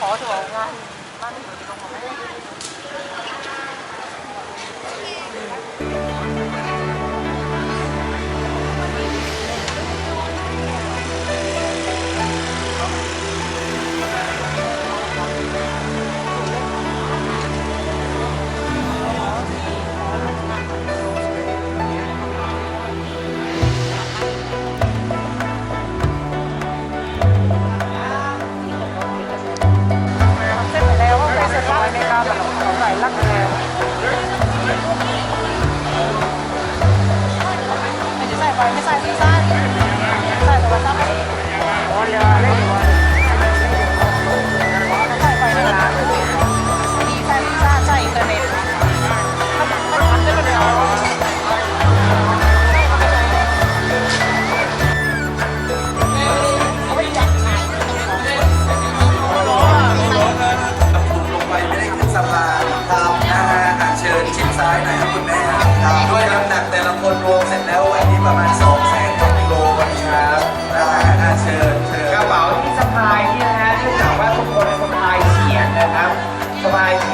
Khó! ไหนรัม่ใส่ไฟไม่ใส่ไม่ใส่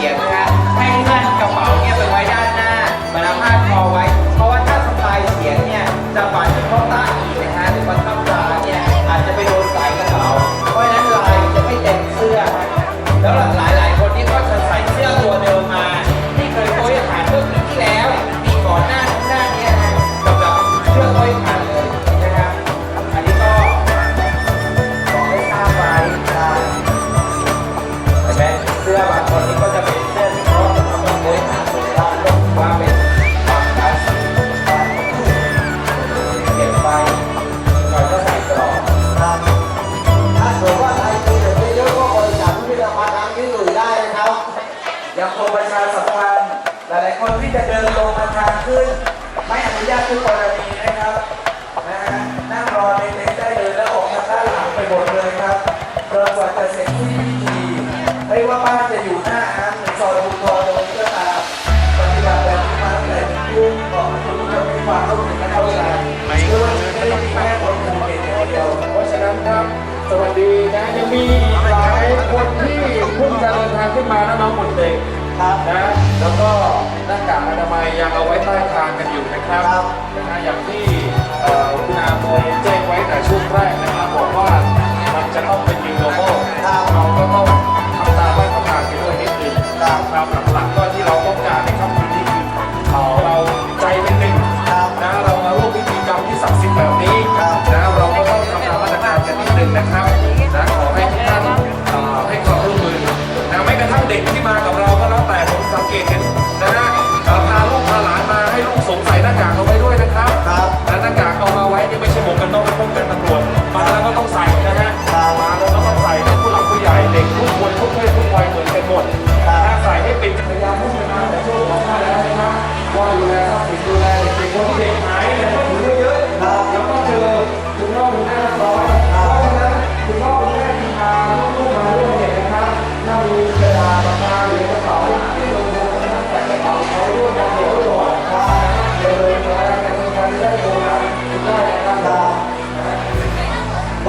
ียบนะครัให้เลื่อนกระเป๋าเนี่ยไปไว้ด้านหน้าเหมือนเาผ้คอไว้ เพราะว่าถ้าสะพายเสียงเนี่ยจะบาดเจ็บเพราะใต้ จะเดินลงมาทางขึ้น ไม่อนุญาตทุกกรณีนะครับนะนั่งรอในเต็นท์ได้เลยแล้วออกมาด้านหลังไปหมดเลยครับจนกว่าจะเสร็จที่พิธีไม่ว่าบ้านจะอยู่หน้าอาร์มหรือซอยบุญทองตรงนี้ก็ตามปฏิบัติแบบนี้มาตั้งแต่ยุ่งบอกคุณผู้ชมีความเข้าถึงและเข้าใจไม่องนี้ไม่มีแค่คนเดียว เพราะฉะนั้นครับสวัสดีนะยังมีอีกหลายคนที่เพิ่งจะเดินทางขึ้นมานะน้องหมดเด็กครับนะแล้วก็้ากากอนามัยยังเอาไว้ใต้คางกันอยู่นะครับอย่างที่อุณอาโมแจ้งไว้แต่ช่วงแรก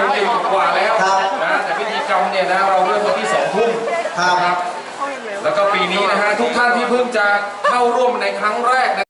ถึงหนึ่งกว่าแล้วนะแต่พิธีกรรมเนี่ยนะเราเริ่มวันที่สองทุ่มครับ แล้วก็ปีนี้นะฮะทุกท่านที่เพิ่งจะเข้าร่วมในครั้งแรกนะ